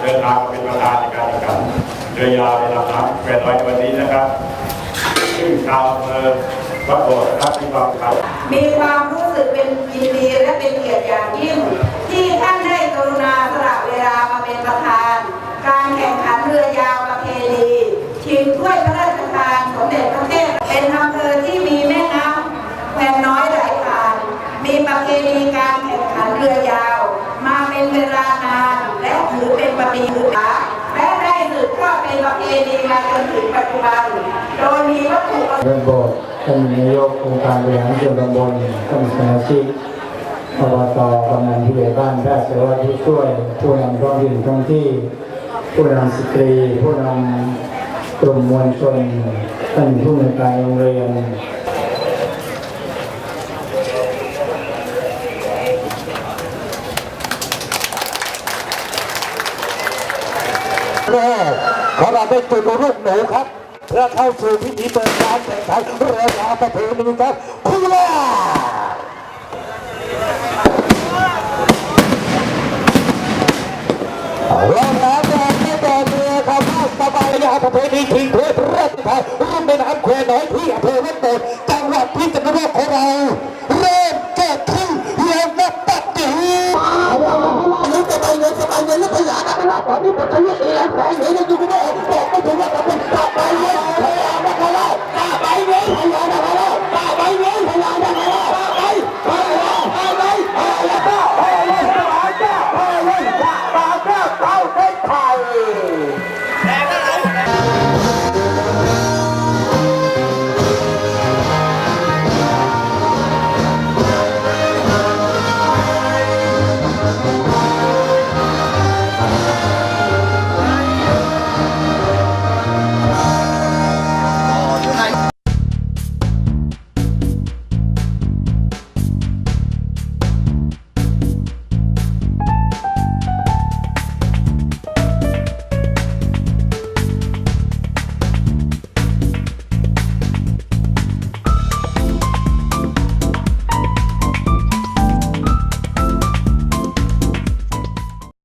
เดินทางเป็นประธานในการจัดการเรือยาวในลำน้ำแควน้อยในวันนี้นะครับ ซึ่งชาวอำเภอวัดโบสถ์นะครับที่ฟังครับมีความรู้สึกเป็นยินดีและเป็นเกียรติอย่างยิ่ง ที่ท่านได้กรุณาสละเวลามาเป็นประธาน การแข่งขันเรือยาวประเพณีชิงถ้วยพระราชทานสมเด็จพระเทพเป็นอำเภอที่มีแม่น้ำแควน้อยไหลผ่าน มีประเพณีการแข่งขันเรือยาว มาเป็นเวลานาน ถือเป็นประเพณีและได้สืบทอดเป็นประเพณีมาจนถึงปัจจุบัน โดยมีวัตถุประสงค์เริ่มโบสถ์ท่านนายกองค์การบริหารส่วนตำบลท่านสมาชิกอบตกำนันผู้ใหญ่บ้านแพทย์สวัสดิ์ผู้ช่วย ผู้นำท้องถิ่นท้องที่ ผู้นำสตรี ผู้นำกลุ่มมวลชนท่านผู้ในวยการโรงเรียน แรกขอเราได้จุดรูกหนูครับเพื่อเข้าสู่พิธีเปิดการแข่งขันเรือยาประเพณีครับคุณล่ารองน้ำแดงที่ต่อเรือข้าวข้าสบายยาประเพณีทิ้งเพื่อเพื่อสุทายรุ่มแม่น้ำแควน้อยที่อำเภอวัดโบจังหวัดพิษณุโลกของเรา Oh,